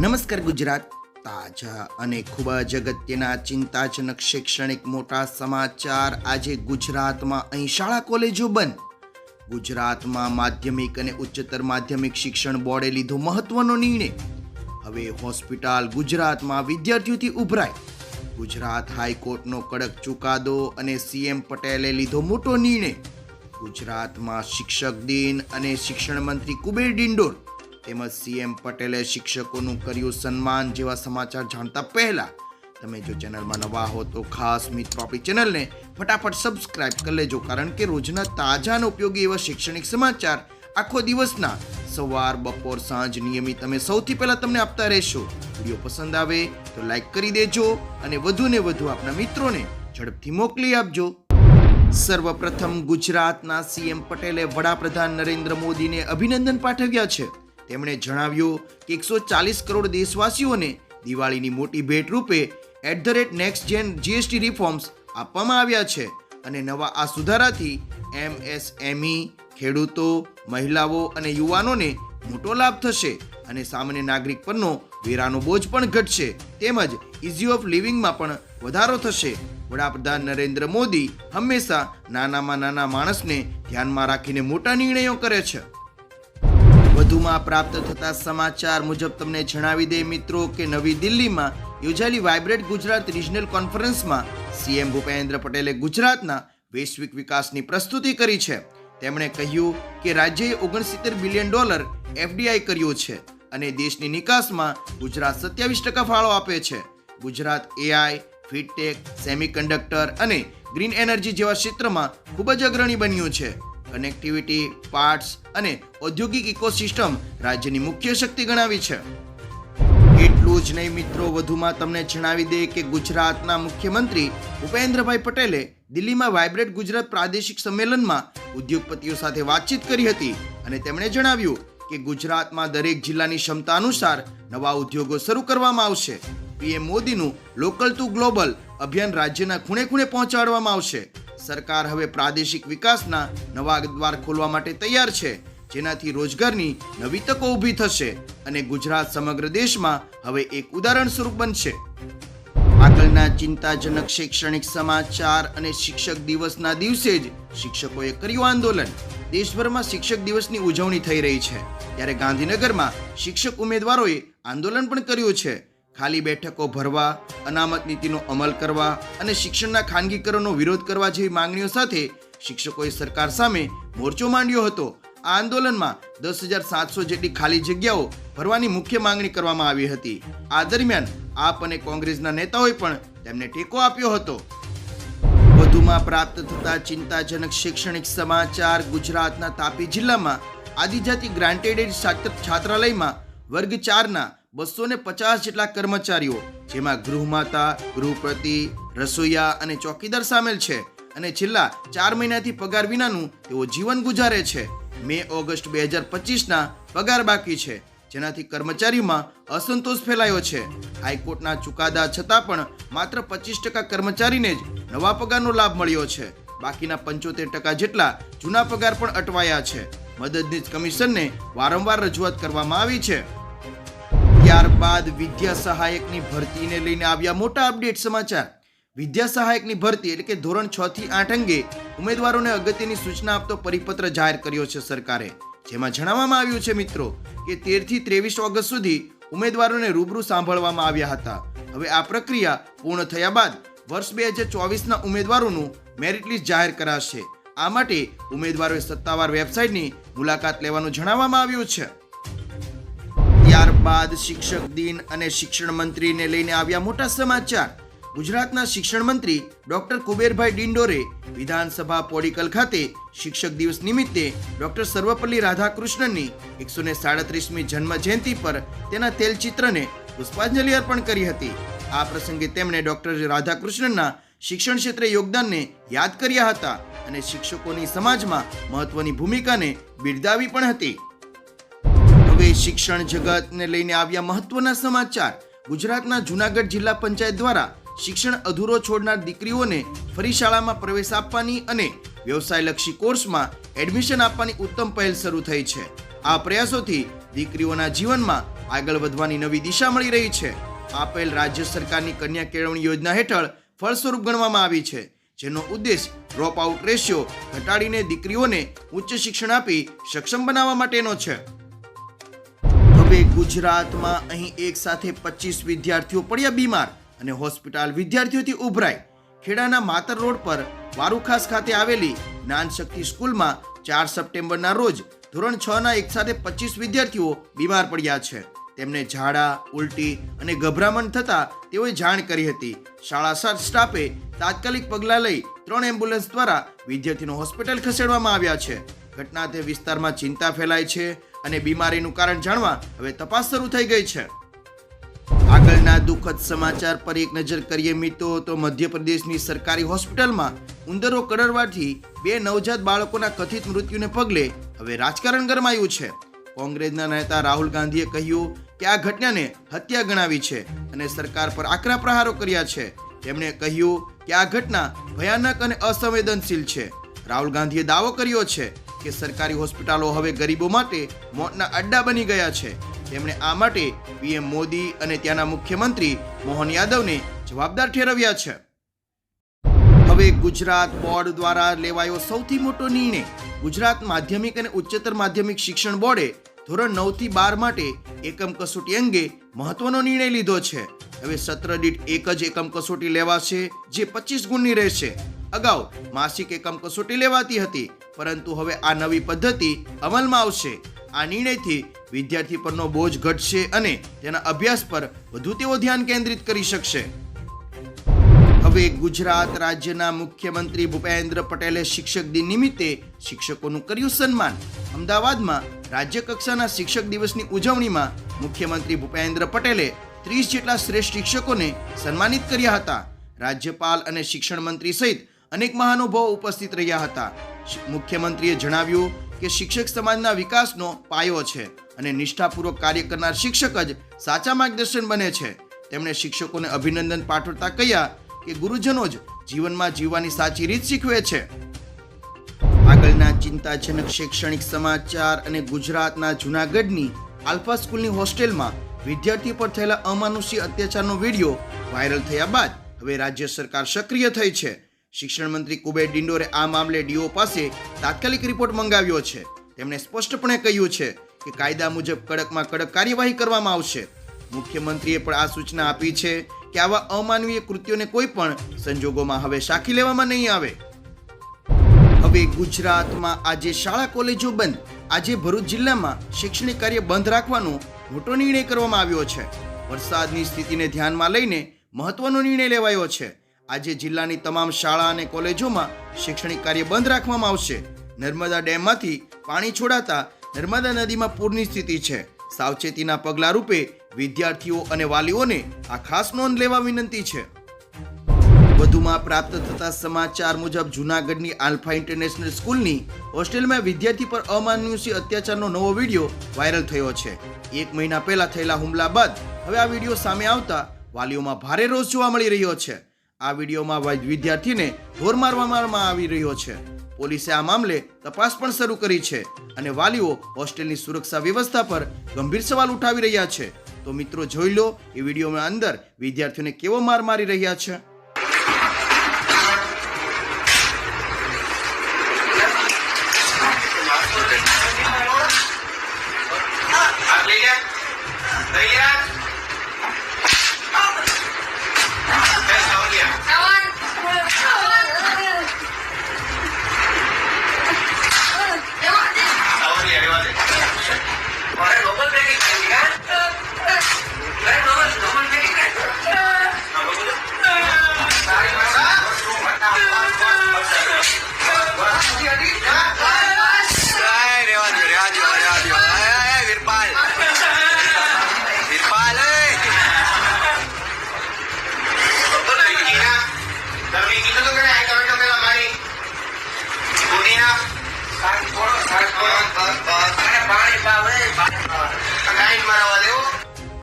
નમસ્કાર ગુજરાત, તાજા અને ખૂબ જ અગત્યના ચિંતાજનક શૈક્ષણિક મોટા સમાચાર આજે ગુજરાતમાં અહીં શાળા કોલેજો બંધ. ગુજરાતમાં માધ્યમિક અને ઉચ્ચતર માધ્યમિક શિક્ષણ બોર્ડે લીધો મહત્વનો નિર્ણય. હવે હોસ્પિટલ ગુજરાતમાં વિદ્યાર્થીઓથી ઉભરાય. ગુજરાત હાઈકોર્ટનો કડક ચુકાદો અને સીએમ પટેલે લીધો મોટો નિર્ણય. ગુજરાતમાં શિક્ષક દિન અને શિક્ષણ મંત્રી કુબેર ડિંડોર તેમજ સીએમ પટેલે શિક્ષકોનું કર્યું સન્માન જેવા સમાચાર જાણતા પહેલા તમે જો ચેનલમાં નવા હો તો ખાસ મિત્રો આપણી ચેનલને ફટાફટ સબસ્ક્રાઇબ કરી લેજો, કારણ કે રોજના તાજા અને ઉપયોગી એવા શૈક્ષણિક સમાચાર આખો દિવસના સવાર, બપોર, સાંજ નિયમિત અમે સૌથી પહેલા તમને આપતા રહેશો. વીડિયો પસંદ આવે તો લાઈક કરી દેજો અને વધુ ને વધુ આપના મિત્રોને ઝડપથી મોકલી આપજો. સર્વપ્રથમ ગુજરાતના સીએમ પટેલે વડાપ્રધાન નરેન્દ્ર મોદીને અભિનંદન પાઠવ્યા છે. તેમણે જણાવ્યું કે એકસો ચાલીસ કરોડ દેશવાસીઓને દિવાળીની મોટી ભેટ રૂપે at the rate next gen GST reforms આપવામાં આવ્યા છે અને નવા આ સુધારાથી એમએસએમઈ ખેડૂતો, મહિલાઓ અને યુવાનોને મોટો લાભ થશે અને સામાન્ય નાગરિક પરનો વેરાનો બોજ પણ ઘટશે તેમજ ઇઝી ઓફ લિવિંગમાં પણ વધારો થશે. વડાપ્રધાન નરેન્દ્ર મોદી હંમેશા નાનામાં નાના માણસને ધ્યાનમાં રાખીને મોટા નિર્ણયો કરે છે. વધુમાં પ્રાપ્ત થતા સમાચાર મુજબ તમને જણાવી દે મિત્રો કે નવી દિલ્હીમાં યોજાયેલી વાઇબ્રેટ ગુજરાત રિજનલ કોન્ફરન્સમાં સીએમ ભૂપેન્દ્ર પટેલે ગુજરાતના વૈશ્વિક વિકાસની પ્રસ્તુતિ કરી છે. તેમણે કહ્યું કે રાજ્યએ ઓગણસિત્તેર બિલિયન ડોલર એફડીઆઈ કર્યો છે અને દેશની નિકાસમાં ગુજરાત સત્યાવીસ ટકા ફાળો આપે છે. ગુજરાત એઆઈ, ફિટટેક, સેમિકન્ડક્ટર અને ગ્રીન એનર્જી જેવા ક્ષેત્રમાં ખૂબ જ અગ્રણી બન્યું છે. કનેક્ટિવિટી પાર્ટ્સ અને ઔદ્યોગિક ઇકોસિસ્ટમ રાજ્યની મુખ્ય શક્તિ ગણાવી છે. એટલું જ નહીં મિત્રો, વધુમાં તમને જણાવી દે કે ગુજરાતના મુખ્યમંત્રી ભૂપેન્દ્રભાઈ પટેલે દિલ્હીમાં વાઇબ્રેટ ગુજરાત પ્રાદેશિક સંમેલનમાં ઉદ્યોગપતિઓ સાથે વાતચીત કરી હતી અને તેમણે જણાવ્યું કે ગુજરાતમાં દરેક જિલ્લાની ક્ષમતા અનુસાર નવા ઉદ્યોગો શરૂ કરવામાં આવશે. પીએમ મોદીનું લોકલ ટુ ગ્લોબલ અભિયાન રાજ્યના ખૂણે ખૂણે પહોંચાડવામાં આવશે. સરકાર હવે પ્રાદેશિક વિકાસના નવા દ્વાર ખોલવા માટે તૈયાર છે, જેનાથી રોજગારની નવી તકો ઊભી થશે અને ગુજરાત સમગ્ર દેશમાં હવે એક ઉદાહરણ સ્વરૂપ બનશે. આગળના ચિંતાજનક શૈક્ષણિક સમાચાર અને શિક્ષક દિવસના દિવસે જ શિક્ષકોએ કર્યું આંદોલન. દેશભરમાં શિક્ષક દિવસની ઉજવણી થઈ રહી છે, ત્યારે ગાંધીનગરમાં શિક્ષક ઉમેદવારોએ આંદોલન પણ કર્યું છે. ખાલી બેઠકો ભરવા, અનામત નીતિનો અમલ કરવા અને શિક્ષણના ખાનગીકરણનો વિરોધ કરવા જેવી માંગણીઓ સાથે શિક્ષકોએ સરકાર સામે મોરચો માંડ્યો હતો. આ આંદોલનમાં દસ હજાર સાતસો જેટલી ખાલી જગ્યાઓ ભરવાની મુખ્ય માંગણી કરવામાં આવી હતી. આ દરમિયાન આપ અને કોંગ્રેસના નેતાઓએ પણ તેમને ટેકો આપ્યો હતો. વધુમાં પ્રાપ્ત થતા ચિંતાજનક શૈક્ષણિક સમાચાર ગુજરાતના તાપી જિલ્લામાં આદિજાતિ ગ્રાન્ટેડ છાત્રાલયમાં વર્ગ ચારના બસો ને પચાસ જેટલા કર્મચારીઓ, જેમાં ગૃહમાતા ગૃહપતિ રસોઈયા અને ચોકીદાર સામેલ છે. અને છેલ્લા ચાર મહિનાથી પગાર વિનાનું તેઓ જીવન ગુજારે છે. મે ઓગસ્ટ બે હજાર પચીસના પગાર બાકી છે, જેનાથી કર્મચારીમાં અસંતોષ ફેલાયો છે. હાઈકોર્ટના ચુકાદા છતાં પણ માત્ર પચીસ ટકા કર્મચારીને જ નવા પગારનો લાભ મળ્યો છે. બાકીના પંચોતેર ટકા જેટલા જૂના પગાર પણ અટવાયા છે. મદદનીશ કમિશનને વારંવાર રજૂઆત કરવામાં આવી છે. ત્યારબાદ વિદ્યા સહાયકની ભરતીને લઈને આવ્યા મોટા અપડેટ સમાચાર. વિદ્યા સહાયકની ભરતી એટલે કે ધોરણ છ થી આઠ અંગે ઉમેદવારોને અગત્યની સૂચના આપતો પરિપત્ર જાહેર કર્યો છે સરકારે. જેમાં જણાવવામાં આવ્યું છે મિત્રો કે તેરથી ત્રેવીસ ઓગસ્ટ સુધી ઉમેદવારોને રૂબરૂ સાંભળવામાં આવ્યા હતા. હવે આ પ્રક્રિયા પૂર્ણ થયા બાદ વર્ષ બે હજાર ચોવીસના ઉમેદવારોનું મેરિટ લિસ્ટ જાહેર કરાશે. આ માટે ઉમેદવારોએ સત્તાવાર વેબસાઇટની મુલાકાત લેવાનું જણાવવામાં આવ્યું છે. ત્યારબાદ શિક્ષક દિન અને શિક્ષણ મંત્રીને લઈને આવ્યા મોટા સમાચાર. ગુજરાતના શિક્ષણ મંત્રી ડોક્ટર કુબેરભાઈ ડિંડોરે વિધાનસભા પોડિકલ ખાતે શિક્ષક દિવસ નિમિત્તે ડોક્ટર સર્વપલ્લી રાધાકૃષ્ણનની એકસો ને સાડત્રીસમી જન્મ જયંતિ પર તેના તેલચિત્રને પુષ્પાંજલિ અર્પણ કરી હતી. આ પ્રસંગે તેમણે ડોક્ટર રાધાકૃષ્ણનના શિક્ષણ ક્ષેત્રે યોગદાનને યાદ કર્યા હતા અને શિક્ષકોની સમાજમાં મહત્વની ભૂમિકાને બિરદાવી પણ હતી. શિક્ષણ જગતને લઈને આવ્યા મહત્વના સમાચાર. ગુજરાતના જુનાગઢ જિલ્લા પંચાયત દ્વારા શિક્ષણ અધૂરો છોડનાર દીકરીઓને ફરી શાળામાં પ્રવેશ આપવાની અને વ્યવસાયલક્ષી કોર્સમાં એડમિશન આપવાની ઉત્તમ પહેલ શરૂ થઈ છે. આ પ્રયાસોથી દીકરીઓના જીવનમાં આગળ વધવાની નવી દિશા મળી રહી છે. આપેલ રાજ્ય સરકારની કન્યા કેળવણી યોજના હેઠળ ફળસ્વરૂપ ગણવામાં આવી છે, જેનો ઉદ્દેશ ડ્રોપ આઉટ રેશિયો ઘટાડીને દીકરીઓને ઉચ્ચ શિક્ષણ આપી સક્ષમ બનાવવા માટેનો છે. હવે ગુજરાતમાં અહીં એક સાથે પચીસ વિદ્યાર્થીઓ પડ્યા બીમાર અને હોસ્પિટલ વિદ્યાર્થીઓથી ઉભરાઈ. ખેડાના માતર રોડ પર વારુખાસ ખાતે આવેલી જ્ઞાન શક્તિ સ્કૂલમાં ચાર સપ્ટેમ્બરના રોજ ધોરણ છ ના એક સાથે પચીસ વિદ્યાર્થીઓ બીમાર પડ્યા છે. તેમને ઝાડા, ઉલટી અને ગભરામણ થતા તેઓએ જાણ કરી હતી. શાળા સાત સ્ટાફે તાત્કાલિક પગલાં લઈ ત્રણ એમ્બ્યુલન્સ દ્વારા વિદ્યાર્થીનો હોસ્પિટલ ખસેડવામાં આવ્યા છે. ઘટના તે વિસ્તારમાં ચિંતા ફેલાય છે અને બીમારીનું કારણ જાણવા હવે તપાસ શરૂ થઈ ગઈ છે. આગળના દુઃખદ સમાચાર પર એક નજર કરીએ મિત્રો, તો મધ્યપ્રદેશની સરકારી હોસ્પિટલમાં ઉંદરો કડરવાથી બે નવજાત બાળકોના કથિત મૃત્યુને પગલે હવે રાજકારણ ગરમાયું છે. કોંગ્રેસના નેતા રાહુલ ગાંધીએ કહ્યું કે આ ઘટનાને હત્યા ગણાવી છે અને સરકાર પર આકરા પ્રહારો કર્યા છે. તેમણે કહ્યું કે આ ઘટના ભયાનક અને અસંવેદનશીલ છે. રાહુલ ગાંધીએ દાવો કર્યો છે કે સરકારી હોસ્પિટલો હવે ગરીબો માટે મોતના અડ્ડા બની ગયા છે. તેમણે આ માટે પીએમ મોદી અને ત્યાંના મુખ્યમંત્રી મોહન યાદવને જવાબદાર ઠેરવ્યા છે. હવે ગુજરાત બોર્ડ દ્વારા લેવાયો સૌથી મોટો નિર્ણય ગુજરાત માધ્યમિક અને ઉચ્ચતર માધ્યમિક શિક્ષણ બોર્ડે ધોરણ નવથી બાર માટે એકમ કસોટી અંગે મહત્વનો નિર્ણય લીધો છે. હવે સત્ર દીઠ એક જ એકમ કસોટી લેવાશે, જે પચીસ ગુણની રહેશે. અગાઉ માસિક એકમ કસોટી લેવાતી હતી, પરંતુ હવે આ નવી પદ્ધતિ અમલમાં આવશે. આ નિર્ણયથી વિદ્યાર્થી પરનો બોજ ઘટશે અને તેના અભ્યાસ પર વધુ તેઓ ધ્યાન કેન્દ્રિત કરી શકશે. હવે ગુજરાત રાજ્યના મુખ્યમંત્રી ભૂપેન્દ્ર પટેલે શિક્ષક દિન નિમિત્તે શિક્ષકોનું કર્યું સન્માન. અમદાવાદમાં રાજ્ય કક્ષાના શિક્ષક દિવસની ઉજવણીમાં મુખ્યમંત્રી ભૂપેન્દ્ર પટેલે ત્રીસ જેટલા શ્રેષ્ઠ શિક્ષકોને સન્માનિત કર્યા હતા. રાજ્યપાલ અને શિક્ષણ મંત્રી સહિત અનેક મહાનુભાવો ઉપસ્થિત રહ્યા હતા. મુખ્યમંત્રીએ જણાવ્યું કે શિક્ષક સમાજના વિકાસનો પાયો છે અને નિષ્ઠાપૂર્વક કાર્ય કરનાર શિક્ષક જ સાચા માર્ગદર્શન બને છે. તેમણે શિક્ષકોને અભિનંદન પાઠવતા કહ્યા કે ગુરુજનો જ જીવનમાં જીવવાની સાચી રીત શીખવે છે. આગળના ચિંતાજનક શૈક્ષણિક સમાચાર અને ગુજરાતના જૂનાગઢની આલ્ફા સ્કૂલની હોસ્ટેલમાં વિદ્યાર્થી પર થયેલા અમાનુષી અત્યાચારનો વીડિયો વાયરલ થયા બાદ હવે રાજ્ય સરકાર સક્રિય થઈ છે. શિક્ષણ મંત્રી કુબેર ડિંડોરે આ મામલે ડીઓ પાસે તાત્કાલિક રિપોર્ટ મંગાવ્યો છે. તેમણે સ્પષ્ટપણે કહ્યું છે કે કાયદા મુજબ કડકમાં કડક કાર્યવાહી કરવામાં આવશે. મુખ્યમંત્રીએ પણ આ સૂચના આપી છે કે આવા અમાનવીય કૃત્યોને કોઈ પણ સંજોગોમાં હવે શાખી લેવામાં નહીં આવે. હવે ગુજરાતમાં આજે શાળા કોલેજો બંધ. આજે ભરૂચ જિલ્લામાં શૈક્ષણિક કાર્ય બંધ રાખવાનો મોટો નિર્ણય કરવામાં આવ્યો છે. વરસાદની સ્થિતિને ધ્યાનમાં લઈને મહત્વનો નિર્ણય લેવાયો છે. આજે જિલ્લાની તમામ શાળા અને કોલેજોમાં શૈક્ષણિક કાર્ય બંધ રાખવામાં આવશે. નર્મદા ડેમમાંથી પાણી છોડાતા નર્મદા નદીમાં પૂરની સ્થિતિ છે. સાવચેતીના પગલા રૂપે વિદ્યાર્થીઓ અને વાલીઓને આ ખાસ નોંધ લેવા વિનંતી છે. વધુમાં પ્રાપ્ત થતા સમાચાર મુજબ જૂનાગઢની આલ્ફા ઇન્ટરનેશનલ સ્કૂલની હોસ્ટેલમાં વિદ્યાર્થી પર અમાનુષી અત્યાચારનો નવો વીડિયો વાયરલ થયો છે. એક મહિના પહેલા થયેલા હુમલા બાદ હવે આ વીડિયો સામે આવતા વાલીઓમાં ભારે રોષ જોવા મળી રહ્યો છે. આ વિડીયોમાં વિદ્યાર્થીને ઢોર મારવામાં આવી રહ્યો છે. પોલીસે આ મામલે તપાસ પણ શરૂ કરી છે અને વાલીઓ હોસ્ટેલની સુરક્ષા વ્યવસ્થા પર ગંભીર સવાલ ઉઠાવી રહ્યા છે. તો મિત્રો જોઈ લો, એ વિડીયોમાં અંદર વિદ્યાર્થીઓને કેવો માર મારી રહ્યા છે?